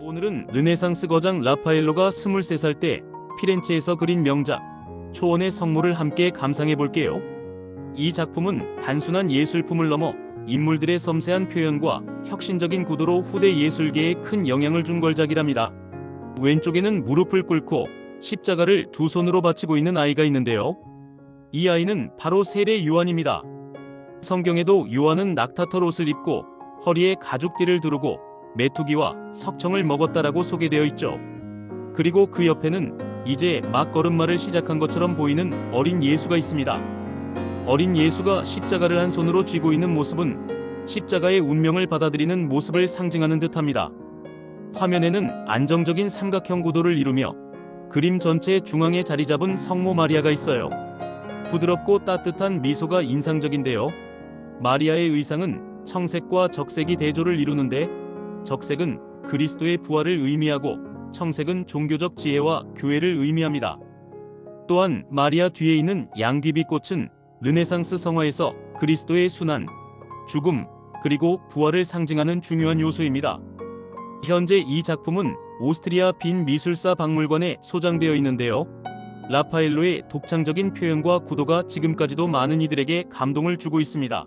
오늘은 르네상스 거장 라파엘로가 23살 때 피렌체에서 그린 명작 초원의 성물을 함께 감상해 볼게요. 이 작품은 단순한 예술품을 넘어 인물들의 섬세한 표현과 혁신적인 구도로 후대 예술계에 큰 영향을 준 걸작이랍니다. 왼쪽에는 무릎을 꿇고 십자가를 두 손으로 받치고 있는 아이가 있는데요. 이 아이는 바로 세례 요한입니다. 성경에도 요한은 낙타털 옷을 입고 허리에 가죽띠를 두르고 메투기와 석청을 먹었다라고 소개되어 있죠. 그리고 그 옆에는 이제 막 걸음마를 시작한 것처럼 보이는 어린 예수가 있습니다. 어린 예수가 십자가를 한 손으로 쥐고 있는 모습은 십자가의 운명을 받아들이는 모습을 상징하는 듯합니다. 화면에는 안정적인 삼각형 구도를 이루며 그림 전체 중앙에 자리 잡은 성모 마리아가 있어요. 부드럽고 따뜻한 미소가 인상적인데요. 마리아의 의상은 청색과 적색이 대조를 이루는데 적색은 그리스도의 부활을 의미하고 청색은 종교적 지혜와 교회를 의미합니다. 또한 마리아 뒤에 있는 양귀비 꽃은 르네상스 성화에서 그리스도의 순환, 죽음, 그리고 부활을 상징하는 중요한 요소입니다. 현재 이 작품은 오스트리아 빈 미술사 박물관에 소장되어 있는데요. 라파엘로의 독창적인 표현과 구도가 지금까지도 많은 이들에게 감동을 주고 있습니다.